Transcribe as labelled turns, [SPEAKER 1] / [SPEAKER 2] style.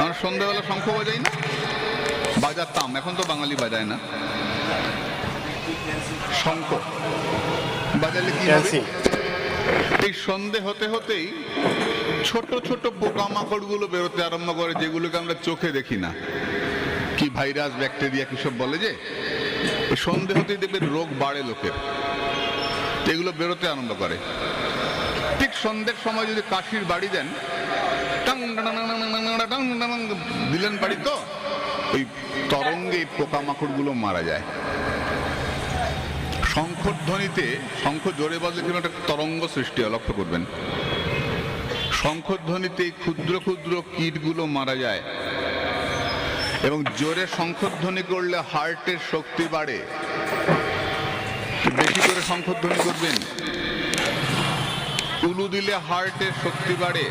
[SPEAKER 1] আমরা সন্ধ্যাবেলা শঙ্খ বাজাই না? বাজাতাম এখন তো বাঙালি বাজায় না। শঙ্খ। বাজালে কি হবে? এই সন্ধে হতে হতেই ছোট ছোট পোকামাকড়গুলো বেরোতে আরম্ভ করে যেগুলোকে আমরা চোখে দেখি না। কি ভাইরাস ব্যাকটেরিয়া কিসব বলে যে? সন্ধে হতেই দেখবে রোগ বাড়ে লোকের। এগুলো বেরোতে আরম্ভ করে। ঠিক সন্ধ্যের সময় যদি কাশির বাড়ি দেন টাং দিলেন বাড়ি তো। ওই তরঙ্গে পোকামাকড়গুলো মারা যায়। শঙ্খধ্বনিতে, শঙ্খ জোরে বাজলে কিন্তু একটা তরঙ্গ সৃষ্টি হয়, লক্ষ্য করবেন। শঙ্খধ্বনিতে এই ক্ষুদ্র ক্ষুদ্র কীটগুলো মারা যায়। এবং জোরে শঙ্খধ্বনি করলে হার্টের শক্তি বাড়ে। বেশি করে শঙ্খধ্বনি করবেন। উলু দিলে হার্টের শক্তি বাড়ে।